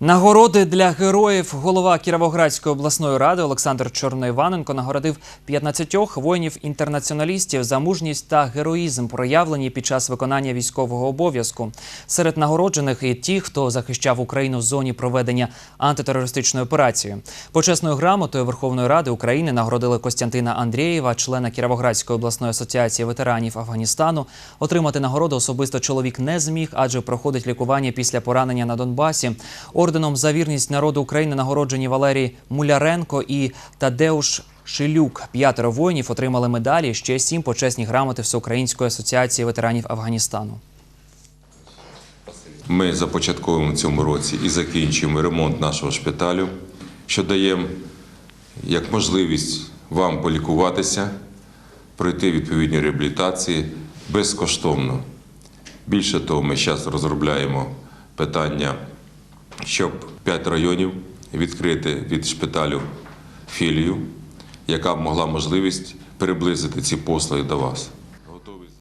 Нагороди для героїв голова Кіровоградської обласної ради Олександр Чорноїваненко нагородив 15 воїнів-інтернаціоналістів за мужність та героїзм, проявлені під час виконання військового обов'язку. Серед нагороджених і ті, хто захищав Україну в зоні проведення антитерористичної операції. Почесною грамотою Верховної Ради України нагородили Костянтина Андрієва, члена Кіровоградської обласної асоціації ветеранів Афганістану. Отримати нагороду особисто чоловік не зміг, адже проходить лікування після поранення на Донбасі. Орденом за вірність народу України нагороджені Валерій Муляренко і Тадеуш Шилюк. П'ятеро воїнів отримали медалі. Ще сім почесні грамоти Всеукраїнської асоціації ветеранів Афганістану. Ми започатковуємо в цьому році і закінчуємо ремонт нашого шпиталю, що дає як можливість вам полікуватися, пройти відповідні реабілітації безкоштовно. Більше того, ми зараз розробляємо питання, щоб 5 районів відкрити від шпиталю філію, яка б могла можливість приблизити ці послуги до вас.